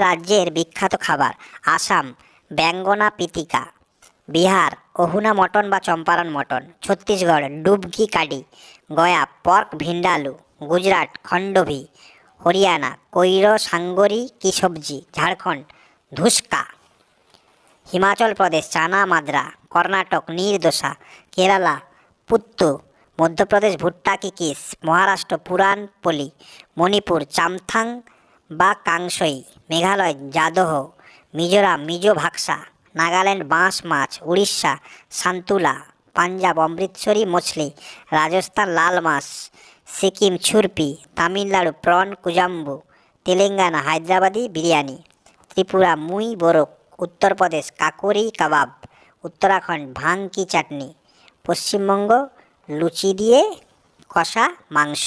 রাজ্যের বিখ্যাত খাবার, আসাম, ব্যাঙ্গনা পিতিকা, বিহার অহুনা মটন বা চম্পারণ মটন, ছত্তিশগড় ডুবকি কাডি, গয়া, পর্ক ভিন্ডালু, গুজরাট, খণ্ডভি, হরিয়ানা, কৈর, সাঙ্গরি কি সবজি ঝাড়খণ্ড, ধুস্কা। হিমাচল প্রদেশ, চানা, মাদ্রা, কর্ণাটক নির্দোষা কেরালা, পুত্তু, মধ্যপ্রদেশ, ভুট্টা, কিকিস, মহারাষ্ট্র, পুরাণপলি, মণিপুর, চামথাং বা কাংসই মেঘালয় জাদহ মিজোরাম, মিজো ভাক্সা নাগাল্যান্ড, বাঁশ মাছ, উড়িষ্যা, সান্তুলা, পাঞ্জাব, অমৃতসরী, মছলি, রাজস্থান, লাল মাছ, সিকিম, ছুরপি, তামিলনাড়ু, প্রন, কুজাম্বু, তেলেঙ্গানা, হায়দ্রাবাদি, বিরিয়ানি, ত্রিপুরা, মুই, বোরক, উত্তরপ্রদেশ, কাকুরি কাবাব, উত্তরাখণ্ড ভাং কি চাটনি, পশ্চিমবঙ্গ, লুচি দিয়ে কষা মাংস।